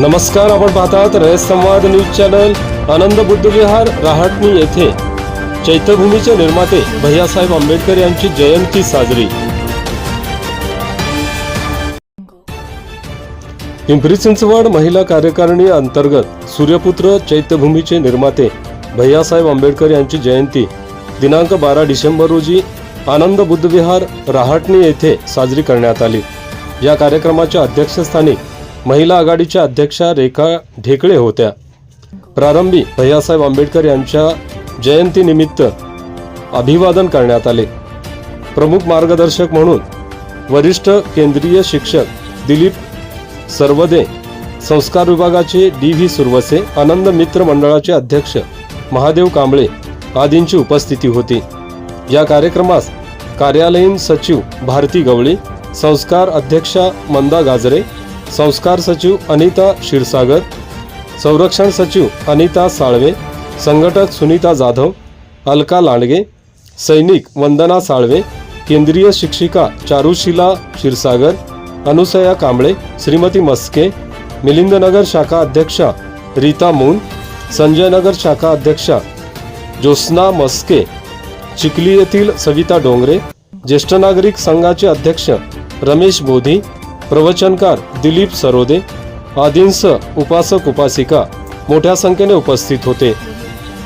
नमस्कार आपण पाहतात रयत संवाद न्यूज चॅनल आनंद बुद्ध विहार रहाटणी येथे. चैत्यभूमीचे निर्माते भैयासाहेब आंबेडकर यांची जयंती साजरी. पिंपरी चिंचवड महिला कार्यकारिणी अंतर्गत सूर्यपुत्र चैत्यभूमीचे निर्माते भैयासाहेब आंबेडकर यांची जयंती. दिनांक बारा डिसेंबर रोजी आनंद बुद्ध विहार रहाटणी येथे साजरी करण्यात आली. या कार्यक्रमाच्या अध्यक्षस्थानी महिला आघाडीच्या अध्यक्षा रेखा ढेकळे होत्या. प्रारंभी भैयासाहेब आंबेडकर यांच्या जयंतीनिमित्त अभिवादन करण्यात आले. प्रमुख मार्गदर्शक म्हणून वरिष्ठ केंद्रीय शिक्षक दिलीप सर्वदे संस्कार विभागाचे डी व्ही सुरवसे आनंद मित्र मंडळाचे अध्यक्ष महादेव कांबळे आदींची उपस्थिती होती. या कार्यक्रमास कार्यालयीन सचिव भारती गवळी संस्कार अध्यक्षा मंदा गाजरे संस्कार सचिव अनिता क्षीरसागर संरक्षण सचिव अनिता साळवे संघटक सुनीता जाधव अलका लांडगे सैनिक वंदना साळवे केंद्रीय शिक्षिका चारुशिला क्षीरसागर अनुसया कांबळे श्रीमती मस्के मिलिंदनगर शाखा अध्यक्षा रीता मून संजयनगर शाखा अध्यक्षा ज्योत्स्ना मस्के चिखली येथील सविता डोंगरे ज्येष्ठ नागरिक संघाचे अध्यक्ष रमेश बोधी प्रवचनकार दिलीप सरोदे आदिंस उपासक उपासिका मोठ्या संख्येने उपस्थित होते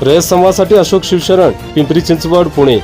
रयत संवासाठी अशोक शिवशरण पिंपरी चिंचवड पुणे